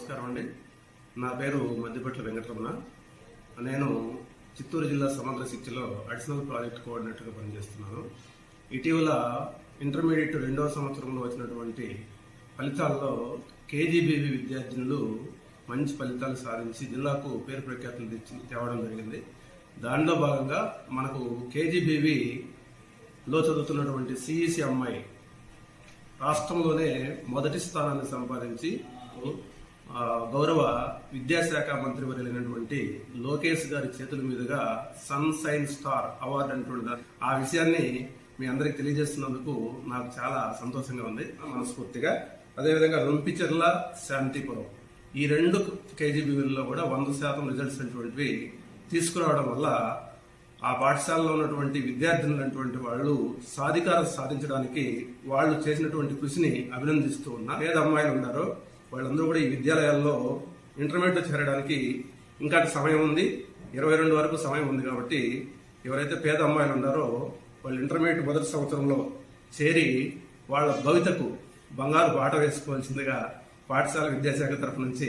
నమస్కారం అండి. నా పేరు మద్దిపట్ల వెంకటరమణ. నేను చిత్తూరు జిల్లా సమగ్ర శిక్షలో అడిషనల్ ప్రాజెక్ట్ కోఆర్డినేటర్గా పనిచేస్తున్నాను. ఇటీవల ఇంటర్మీడియట్ రెండవ సంవత్సరంలో వచ్చినటువంటి ఫలితాల్లో కేజీబీవి విద్యార్థినులు మంచి ఫలితాలు సాధించి జిల్లాకు పేరు ప్రఖ్యాతులు తెచ్చి తేవడం జరిగింది. దానిలో భాగంగా మనకు కేజీబీవీలో చదువుతున్నటువంటి సిఈసి అమ్మాయి రాష్ట్రంలోనే మొదటి స్థానాన్ని సంపాదించి గౌరవ విద్యాశాఖ మంత్రి వర్యులైనటువంటి లోకేష్ గారి చేతుల మీదుగా సన్ సైన్ స్టార్ అవార్డు అంటుండగా ఆ విషయాన్ని మీ అందరికి తెలియజేస్తున్నందుకు నాకు చాలా సంతోషంగా ఉంది మనస్ఫూర్తిగా. అదేవిధంగా రొంపిచెర్ల శాంతిపురం. ఈ రెండు కేజీబీవీల్లో కూడా వంద శాతం రిజల్ట్స్ అనేటువంటివి తీసుకురావడం వల్ల ఆ పాఠశాలలో ఉన్నటువంటి విద్యార్థులు అటువంటి వాళ్ళు సాధికారం సాధించడానికి వాళ్ళు చేసినటువంటి కృషిని అభినందిస్తూ ఉన్నా. పేద అమ్మాయిలు ఉన్నారో వాళ్ళందరూ కూడా ఈ విద్యాలయాల్లో ఇంటర్మీడియట్ చేరడానికి ఇంకా సమయం ఉంది. ఇరవై రెండు వరకు సమయం ఉంది కాబట్టి ఎవరైతే పేద అమ్మాయిలు ఉన్నారో వాళ్ళు ఇంటర్మీడియట్ మొదటి సంవత్సరంలో చేరి వాళ్ళ భవితకు బంగారు బాట వేసుకోవాల్సిందిగా పాఠశాల విద్యాశాఖ తరఫు నుంచి